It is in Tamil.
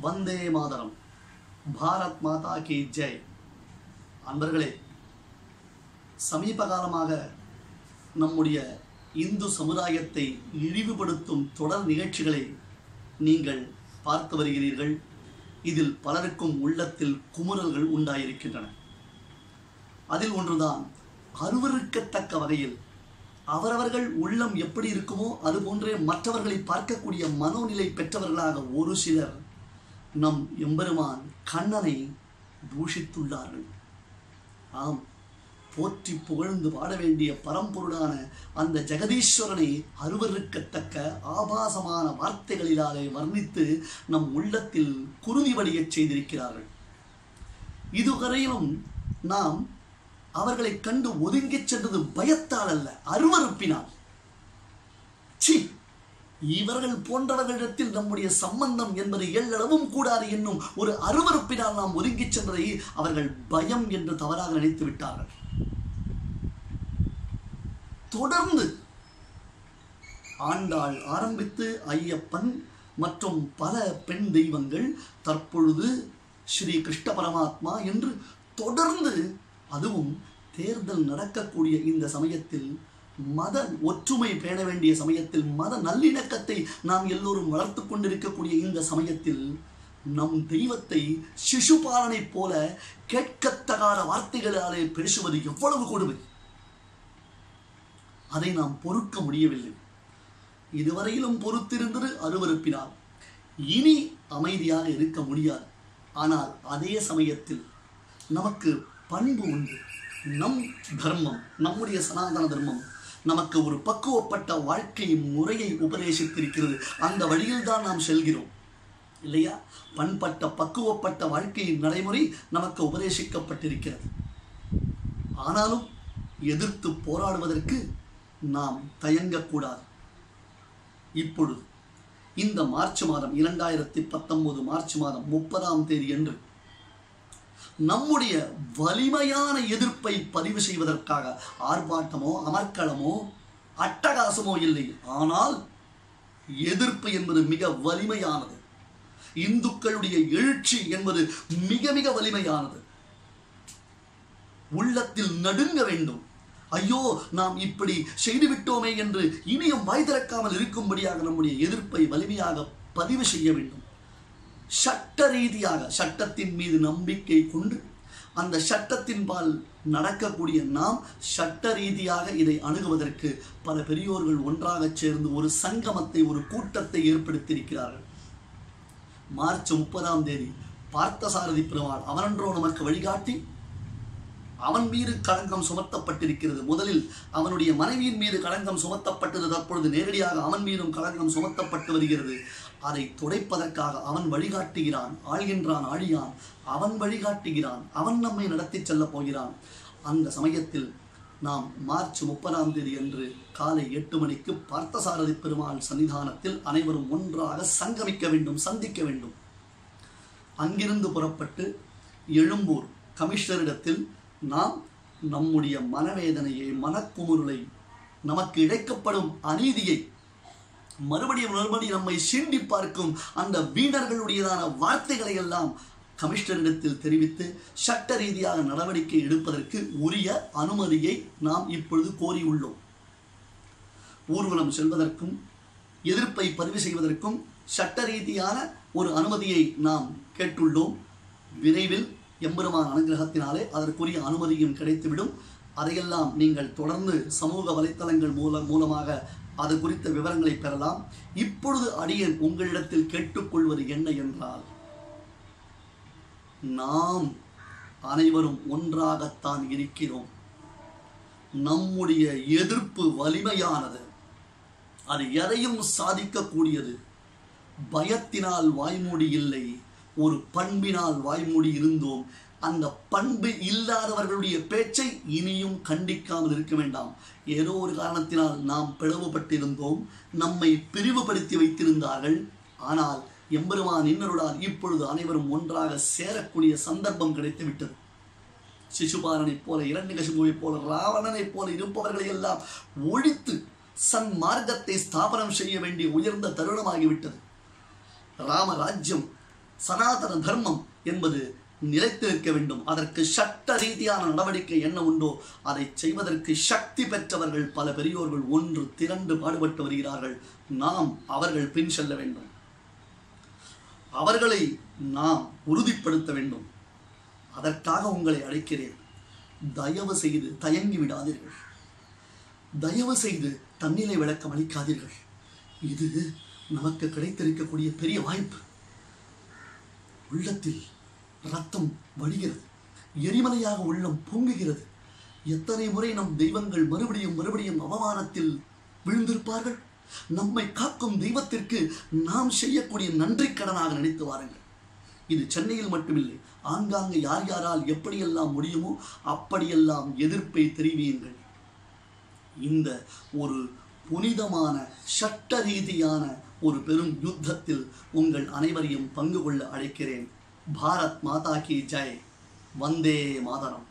வந்தே மாதரம். பாரத் மாதா கி ஜெய். அன்பர்களே சமீப காலமாக நம்முடைய இந்து சமுதாயத்தை இழிவுபடுத்தும் தொடர் நிகழ்ச்சிகளை நீங்கள் பார்த்து வருகிறீர்கள். இதில் பலருக்கும் உள்ளத்தில் குமுறல்கள் உண்டாயிருக்கின்றன. அதில் ஒன்றுதான் அருவருக்கத்தக்க வகையில் அவரவர்கள் உள்ளம் எப்படி இருக்குமோ அதுபோன்றே மற்றவர்களை பார்க்கக்கூடிய மனோநிலை பெற்றவர்களாக ஒரு சிலர் நம் எம்பெருமான் கண்ணனை தூஷித்துள்ளார்கள். ஆம் போற்றி புகழ்ந்து பாட வேண்டிய பரம்பொருளான அந்த ஜெகதீஸ்வரனை அருவருக்கத்தக்க ஆபாசமான வார்த்தைகளிலாலே வர்ணித்து நம் உள்ளத்தில் குருதி வடியச் செய்திருக்கிறார்கள். இதுவரையிலும் நாம் அவர்களை கண்டு ஒதுங்கிச் சென்றது பயத்தால் அல்ல அருவறுப்பினால் சி இவர்கள் போன்றவர்களிடத்தில் நம்முடைய சம்பந்தம் என்பது எள்ளளவும் கூடாது என்னும் ஒரு அருவறுப்பினால் நாம் ஒதுங்கிச் சென்றதை அவர்கள் பயம் என்று தவறாக நினைத்து விட்டார்கள். தொடர்ந்து ஆண்டாள் ஆரம்பித்து ஐயப்பன் மற்றும் பல பெண் தெய்வங்கள் தற்பொழுது ஸ்ரீ கிருஷ்ண பரமாத்மா என்று தொடர்ந்து அதுவும் தேர்தல் நடக்கக்கூடிய இந்த சமயத்தில் மத ஒற்றுமை பேண வேண்டிய சமயத்தில் மத நல்லிணக்கத்தை நாம் எல்லோரும் வளர்த்து கொண்டிருக்கக்கூடிய இந்த சமயத்தில் நம் தெய்வத்தை சிசுபாலனைப் போல கேட்கத்தகாத வார்த்தைகளாலே பேசுவது எவ்வளவு கொடுமை? அதை நாம் பொறுக்க முடியவில்லை. இதுவரையிலும் பொறுத்திருந்தது அருவறுப்பினால் இனி அமைதியாக இருக்க முடியாது. ஆனால் அதே சமயத்தில் நமக்கு பண்பு உண்டு. நம் தர்மம் நம்முடைய சனாதன தர்மம் நமக்கு ஒரு பக்குவப்பட்ட வாழ்க்கை முறையை உபதேசித்திருக்கிறது. அந்த வழியில் தான் நாம் செல்கிறோம். இல்லையா? பண்பட்ட பக்குவப்பட்ட வாழ்க்கையின் நடைமுறை நமக்கு உபதேசிக்கப்பட்டிருக்கிறது. ஆனாலும் எதிர்த்து போராடுவதற்கு நாம் தயங்கக்கூடாது. இப்பொழுது இந்த மார்ச் மாதம் இரண்டாயிரத்தி பத்தொன்பது மார்ச் மாதம் முப்பதாம் தேதி என்று நம்முடைய வலிமையான எதிர்ப்பை பதிவு செய்வதற்காக ஆர்ப்பாட்டமோ அமர்க்களமோ அட்டகாசமோ இல்லை. ஆனால் எதிர்ப்பு என்பது மிக வலிமையானது. இந்துக்களுடைய எழுச்சி என்பது மிக மிக வலிமையானது. உள்ளத்தில் நடுங்க வேண்டும். ஐயோ நாம் இப்படி செய்துவிட்டோமே என்று இனியும் வாய் திறக்காமல் இருக்கும்படியாக நம்முடைய எதிர்ப்பை வலிமையாக பதிவு செய்ய வேண்டும். சட்ட ரீதியாக சட்டத்தின் மீது நம்பிக்கை கொண்டு அந்த சட்டத்தின் பால் நடக்கக்கூடிய நாம் சட்ட ரீதியாக இதை அணுகுவதற்கு பல பெரியோர்கள் ஒன்றாக சேர்ந்து ஒரு சங்கமத்தை ஒரு கூட்டத்தை ஏற்படுத்தியிருக்கிறார்கள். மார்ச் முப்பதாம் தேதி பார்த்தசாரதி பெருமாள் அவனன்றோ நமக்கு வழிகாட்டி அவன் மீது களங்கம் சுமத்தப்பட்டிருக்கிறது. முதலில் அவனுடைய மனைவியின் மீது களங்கம் சுமத்தப்பட்டது. தற்பொழுது நேரடியாக அவன் மீதும் களங்கம் சுமத்தப்பட்டு வருகிறது. அதை துடைப்பதற்காக அவன் வழிகாட்டுகிறான். ஆள்கின்றான் ஆழியான். அவன் வழிகாட்டுகிறான். அவன் நம்மை நடத்தி செல்ல போகிறான். அந்த சமயத்தில் நாம் மார்ச் முப்பதாம் தேதி அன்று காலை எட்டு மணிக்கு பார்த்தசாரதி பெருமாள் சன்னிதானத்தில் அனைவரும் ஒன்றாக சங்கமிக்க வேண்டும் சந்திக்க வேண்டும். அங்கிருந்து புறப்பட்டு எழும்பூர் கமிஷனரிடத்தில் நாம் நம்முடைய மனவேதனையை மனக்குமுறலை நமக்கு இழைக்கப்படும் அநீதியை மறுபடியும் மறுபடியும் நம்மை சீண்டி பார்க்கும் அந்த வீணர்களுடையதான வார்த்தைகளை எல்லாம் கமிஷனரிடத்தில் தெரிவித்து சட்ட ரீதியாக நடவடிக்கை எடுப்பதற்கு உரிய அனுமதியை நாம் இப்பொழுது கோரியுள்ளோம். ஊர்வலம் செல்வதற்கும் எதிர்ப்பை பதிவு செய்வதற்கும் சட்ட ரீதியான ஒரு அனுமதியை நாம் கேட்டுள்ளோம். விரைவில் எம்பெருமான் அனுகிரகத்தினாலே அதற்குரிய அனுமதியும் கிடைத்துவிடும். அதையெல்லாம் நீங்கள் தொடர்ந்து சமூக வலைத்தளங்கள் மூலம் மூலமாக அது குறித்த விவரங்களை பெறலாம். இப்பொழுது அடியன் உங்களிடத்தில் கேட்டுக்கொள்வது என்ன என்றால் நாம் அனைவரும் ஒன்றாகத்தான் இருக்கிறோம். நம்முடைய எதிர்ப்பு வலிமையானது அது எதையும் சாதிக்கக்கூடியது. பயத்தினால் வாய்மூடி இல்லை. ஒரு பண்பினால் வாய்மூடி இருந்தோம். அந்த பண்பு இல்லாதவர்களுடைய பேச்சை இனியும் கண்டிக்காமல் இருக்க வேண்டாம். ஏதோ ஒரு காரணத்தினால் நாம் பிளவுபட்டிருந்தோம். நம்மை பிரிவுபடுத்தி வைத்திருந்தார்கள். ஆனால் எம்பெருமான் இன்னருடால் இப்பொழுது அனைவரும் ஒன்றாக சேரக்கூடிய சந்தர்ப்பம் கிடைத்துவிட்டது. சிசுபாலனைப் போல இரண்யகசிபுவைப் போல ராவணனைப் போல இருப்பவர்களை எல்லாம் ஒழித்து சன் மார்க்கத்தை ஸ்தாபனம் செய்ய வேண்டிய உயர்ந்த தருணமாகிவிட்டது. ராமராஜ்யம் சனாதன தர்மம் என்பது நிலைத்திருக்க வேண்டும். அதற்கு சட்ட ரீதியான நடவடிக்கை என்ன உண்டோ அதை செய்வதற்கு சக்தி பெற்றவர்கள் பல பெரியோர்கள் ஒன்று திரண்டு பாடுபட்டு வருகிறார்கள். நாம் அவர்கள் பின் செல்ல வேண்டும். அவர்களை நாம் உறுதிப்படுத்த வேண்டும். அதற்காக உங்களை அழைக்கிறேன். தயவு செய்து தயங்கி விடாதீர்கள். தயவு செய்து தன்னிலை விளக்கம் அளிக்காதீர்கள் இது நமக்கு கிடைத்திருக்கக்கூடிய பெரிய வாய்ப்பு. உள்ளத்தில் ரத்தம் வழிகிறது. எரிமலையாக உள்ளம் பொங்குகிறது. எத்தனை முறை நம் தெய்வங்கள் மறுபடியும் மறுபடியும் அவமானத்தில் விழுந்திருப்பார்கள்? நம்மை காக்கும் தெய்வத்திற்கு நாம் செய்யக்கூடிய நன்றி கடனாக நினைத்து வாருங்கள். இது சென்னையில் மட்டுமில்லை ஆங்காங்கு யார் யாரால் எப்படியெல்லாம் முடியுமோ அப்படியெல்லாம் எதிர்ப்பை தெரிவியுங்கள். இந்த ஒரு புனிதமான சட்ட ரீதியான ஒரு பெரும் யுத்தத்தில் உங்கள் அனைவரையும் பங்கு கொள்ள அழைக்கிறேன். பாரத் மாதா கி ஜெய். வந்தே மாதரம்.